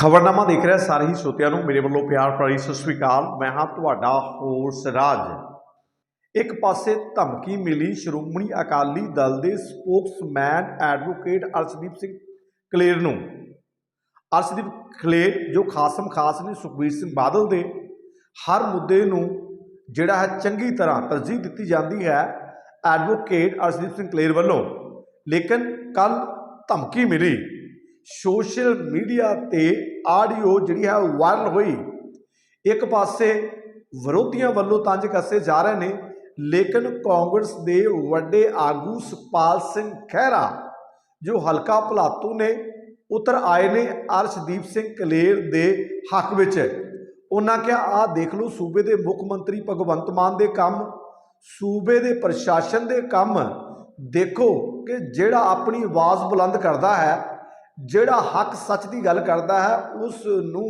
ਖਬਰਨਾਮਾ ਦੇਖ ਰਿਹਾ ਸਾਰੇ ਹੀ ਸਰੋਤਿਆਂ ਨੂੰ। ਮੇਰੇ ਵੱਲੋਂ ਪਿਆਰ ਭਰੀ ਸਤਿ ਸ੍ਰੀ ਅਕਾਲ। ਮੈਂ ਹਾਂ ਤੁਹਾਡਾ ਹੋਸ ਰਾਜ। ਇੱਕ ਪਾਸੇ ਧਮਕੀ ਮਿਲੀ ਸ਼੍ਰੋਮਣੀ ਅਕਾਲੀ ਦਲ ਦੇ ਸਪੋਕਸਮੈਨ ਐਡਵੋਕੇਟ ਅਰਸ਼ਦੀਪ ਸਿੰਘ ਕਲੇਰ ਨੂੰ। ਅਰਸ਼ਦੀਪ ਕਲੇਰ ਜੋ ਖਾਸਮ ਖਾਸ ਨੇ ਸੁਖਬੀਰ ਸਿੰਘ ਬਾਦਲ ਦੇ, ਹਰ ਮੁੱਦੇ ਨੂੰ ਜਿਹੜਾ ਹੈ ਚੰਗੀ ਤਰ੍ਹਾਂ ਤਰਜੀਹ ਦਿੱਤੀ ਜਾਂਦੀ ਹੈ ਐਡਵੋਕੇਟ ਅਰਸ਼ਦੀਪ ਸਿੰਘ ਕਲੇਰ ਵੱਲੋਂ। ਲੇਕਿਨ ਕੱਲ ਧਮਕੀ ਮਿਲੀ। ਸੋਸ਼ਲ ਮੀਡੀਆ ਤੇ ਆਡੀਓ ਜਿਹੜੀ ਹੈ ਵਾਇਰਲ ਹੋਈ। ਇੱਕ ਪਾਸੇ ਵਿਰੋਧੀਆਂ ਵੱਲੋਂ ਤੰਜ ਕੱਸੇ ਜਾ ਰਹੇ ਨੇ, ਲੇਕਿਨ ਕਾਂਗਰਸ ਦੇ ਵੱਡੇ ਆਗੂ ਸੁਖਪਾਲ ਸਿੰਘ ਖਹਿਰਾ, ਜੋ ਹਲਕਾ ਭਲਾਤੂ ਨੇ, ਉਤਰ ਆਏ ਨੇ ਅਰਸ਼ਦੀਪ ਸਿੰਘ ਕਲੇਰ ਦੇ ਹੱਕ ਵਿੱਚ। ਉਹਨਾਂ ਕਿਹਾ, ਆਹ ਦੇਖ ਲਓ, ਸੂਬੇ ਦੇ ਮੁੱਖ ਮੰਤਰੀ ਭਗਵੰਤ ਮਾਨ ਦੇ ਕੰਮ, ਸੂਬੇ ਦੇ ਪ੍ਰਸ਼ਾਸਨ ਦੇ ਕੰਮ। ਦੇਖੋ ਕਿ ਜਿਹੜਾ ਆਪਣੀ ਆਵਾਜ਼ ਬੁਲੰਦ ਕਰਦਾ ਹੈ ਜਿਹੜਾ ਹੱਕ ਸੱਚ ਦੀ ਗੱਲ ਕਰਦਾ ਹੈ ਉਸ ਨੂੰ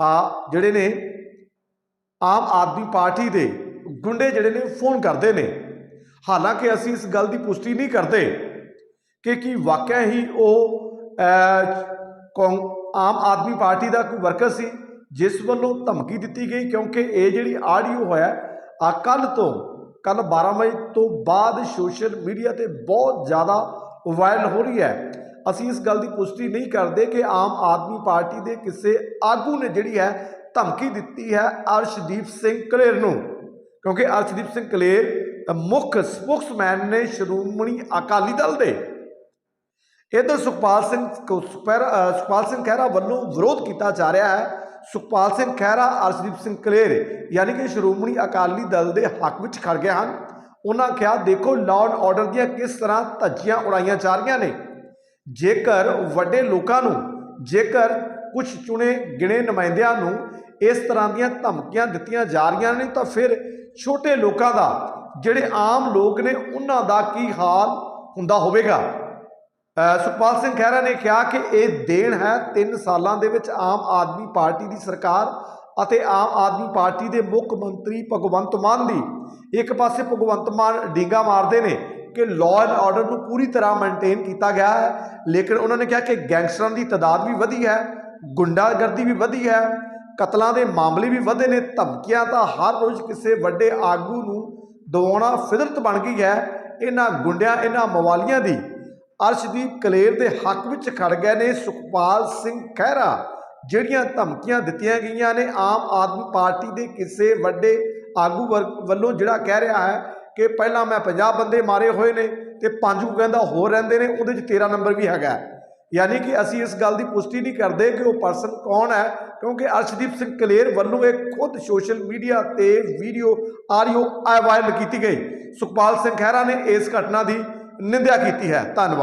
ਆ ਜਿਹੜੇ ਨੇ ਆਮ ਆਦਮੀ ਪਾਰਟੀ ਦੇ ਗੁੰਡੇ ਜਿਹੜੇ ਨੇ ਫੋਨ ਕਰਦੇ ਨੇ। ਹਾਲਾਂਕਿ ਅਸੀਂ ਇਸ ਗੱਲ ਦੀ ਪੁਸ਼ਟੀ ਨਹੀਂ ਕਰਦੇ ਕਿ ਕੀ ਵਾਕਿਆ ਹੀ ਉਹ ਅਹ, ਆਮ ਆਦਮੀ ਪਾਰਟੀ ਦਾ ਕੋਈ ਵਰਕਰ ਸੀ ਜਿਸ ਵੱਲੋਂ ਧਮਕੀ ਦਿੱਤੀ ਗਈ ਕਿਉਂਕਿ ਇਹ ਜਿਹੜੀ ਆਡੀਓ ਹੋਇਆ ਆ ਕੱਲ ਤੋਂ ਕੱਲ 12 ਵਜੇ ਤੋਂ ਬਾਅਦ ਸੋਸ਼ਲ ਮੀਡੀਆ ਤੇ ਬਹੁਤ ਜ਼ਿਆਦਾ ਵਾਇਰਲ ਹੋ ਰਹੀ ਹੈ। ਅਸੀਂ ਇਸ ਗੱਲ ਦੀ ਪੁਸ਼ਟੀ ਨਹੀਂ ਕਰਦੇ ਕਿ ਆਮ ਆਦਮੀ ਪਾਰਟੀ ਦੇ ਕਿਸੇ ਆਗੂ ਨੇ ਜਿਹੜੀ ਹੈ ਧਮਕੀ ਦਿੱਤੀ ਹੈ ਅਰਸ਼ਦੀਪ ਸਿੰਘ ਕਲੇਰ ਨੂੰ। ਕਿਉਂਕਿ ਅਰਸ਼ਦੀਪ ਸਿੰਘ ਕਲੇਰ ਮੁੱਖ ਸਪੋਕਸਮੈਨ ਨੇ ਸ਼੍ਰੋਮਣੀ ਅਕਾਲੀ ਦਲ ਦੇ। ਇਧਰ ਸੁਖਪਾਲ ਸਿੰਘ ਕੋ- ਸੁਖਪਾਲ ਸਿੰਘ ਖਹਿਰਾ ਵੱਲੋਂ ਵਿਰੋਧ ਕੀਤਾ ਜਾ ਰਿਹਾ ਹੈ। ਸੁਖਪਾਲ ਸਿੰਘ ਖਹਿਰਾ, ਅਰਸ਼ਦੀਪ ਸਿੰਘ ਕਲੇਰ ਯਾਨੀ ਕਿ ਸ਼੍ਰੋਮਣੀ ਅਕਾਲੀ ਦਲ ਦੇ ਹੱਕ ਵਿੱਚ ਖੜ ਗਏ ਹਨ। ਉਹਨਾਂ ਕਿਹਾ, ਦੇਖੋ ਲਾਅ ਐਂਡ ਆਰਡਰ ਦੀਆਂ ਕਿਸ ਤਰ੍ਹਾਂ ਧੱਜੀਆਂ ਉਡਾਈਆਂ ਜਾ ਰਹੀਆਂ ਨੇ? ਜੇਕਰ ਵੱਡੇ ਲੋਕਾਂ ਨੂੰ, ਜੇਕਰ ਕੁਝ ਚੁਣੇ ਗਿਣੇ ਨੁਮਾਇੰਦਿਆਂ ਨੂੰ ਇਸ ਤਰ੍ਹਾਂ ਦੀਆਂ ਧਮਕੀਆਂ ਦਿੱਤੀਆਂ ਜਾ ਰਹੀਆਂ ਨੇ, ਤਾਂ ਫਿਰ ਛੋਟੇ ਲੋਕਾਂ ਦਾ, ਜਿਹੜੇ ਆਮ ਲੋਕ ਨੇ, ਉਹਨਾਂ ਦਾ ਕੀ ਹਾਲ ਹੁੰਦਾ ਹੋਵੇਗਾ? ਸੁਖਪਾਲ ਸਿੰਘ ਖਹਿਰਾ ਨੇ ਕਿਹਾ ਕਿ ਇਹ ਦੇਣ ਹੈ 3 ਸਾਲਾਂ ਦੇ ਵਿੱਚ ਆਮ ਆਦਮੀ ਪਾਰਟੀ ਦੀ ਸਰਕਾਰ ਅਤੇ ਆਮ ਆਦਮੀ ਪਾਰਟੀ ਦੇ ਮੁੱਖ ਮੰਤਰੀ ਭਗਵੰਤ ਮਾਨ ਦੀ। ਇੱਕ ਪਾਸੇ ਭਗਵੰਤ ਮਾਨ ਡੀਂਗਾ ਮਾਰਦੇ ਨੇ ਕਿ ਲਾਅ ਐਂਡ ਆਰਡਰ ਨੂੰ ਪੂਰੀ ਤਰ੍ਹਾਂ ਮੇਨਟੇਨ ਕੀਤਾ ਗਿਆ ਹੈ। ਲੇਕਿਨ ਉਹਨਾਂ ਨੇ ਕਿਹਾ ਕਿ ਗੈਂਗਸਟਰਾਂ ਦੀ ਤਾਦਾਦ ਵੀ ਵਧੀ ਹੈ, ਗੁੰਡਾਗਰਦੀ ਵੀ ਵਧੀ ਹੈ, ਕਤਲਾਂ ਦੇ ਮਾਮਲੇ ਵੀ ਵਧੇ ਨੇ, ਧਮਕੀਆਂ ਤਾਂ ਹਰ ਰੋਜ਼ ਕਿਸੇ ਵੱਡੇ ਆਗੂ ਨੂੰ ਦਵਾਉਣਾ ਫਿਦਰਤ ਬਣ ਗਈ ਹੈ। ਇਹਨਾਂ ਗੁੰਡਿਆਂ, ਇਹਨਾਂ ਮਵਾਲੀਆਂ ਦੀ ਅਰਸ਼ਦੀਪ ਕਲੇਰ ਦੇ ਹੱਕ ਵਿੱਚ ਖੜ ਗਏ ਨੇ ਸੁਖਪਾਲ ਸਿੰਘ ਖਹਿਰਾ, ਜਿਹੜੀਆਂ ਧਮਕੀਆਂ ਦਿੱਤੀਆਂ ਗਈਆਂ ਨੇ ਆਮ ਆਦਮੀ ਪਾਰਟੀ ਦੇ ਕਿਸੇ ਵੱਡੇ ਆਗੂ ਵਰ- ਵੱਲੋਂ ਜਿਹੜਾ ਕਹਿ ਰਿਹਾ ਹੈ ਕਿ ਪਹਿਲਾਂ ਮੈਂ 50 ਬੰਦੇ ਮਾਰੇ ਹੋਏ ਨੇ ਤੇ ਪੰਜ ਕੁ ਕਹਿੰਦਾ ਹੋਰ ਰਹਿੰਦੇ ਨੇ, ਉਹਦੇ 'ਚ 13 ਨੰਬਰ ਵੀ ਹੈਗਾ। ਯਾਨੀ ਕਿ ਅਸੀਂ ਇਸ ਗੱਲ ਦੀ ਪੁਸ਼ਟੀ ਨਹੀਂ ਕਰਦੇ ਕਿ ਉਹ ਪਰਸਨ ਕੌਣ ਹੈ, ਕਿਉਂਕਿ ਅਰਸ਼ਦੀਪ ਸਿੰਘ ਕਲੇਰ ਵੱਲੋਂ ਇਹ ਖੁਦ ਸੋਸ਼ਲ ਮੀਡੀਆ ਤੇ ਵੀਡੀਓ ਆਡੀਓ ਵਾਇਰਲ ਕੀਤੀ ਗਈ। ਸੁਖਪਾਲ ਸਿੰਘ ਖਹਿਰਾ ਨੇ ਇਸ ਘਟਨਾ ਦੀ ਨਿੰਦਿਆ ਕੀਤੀ ਹੈ। ਧੰਨਵਾਦ।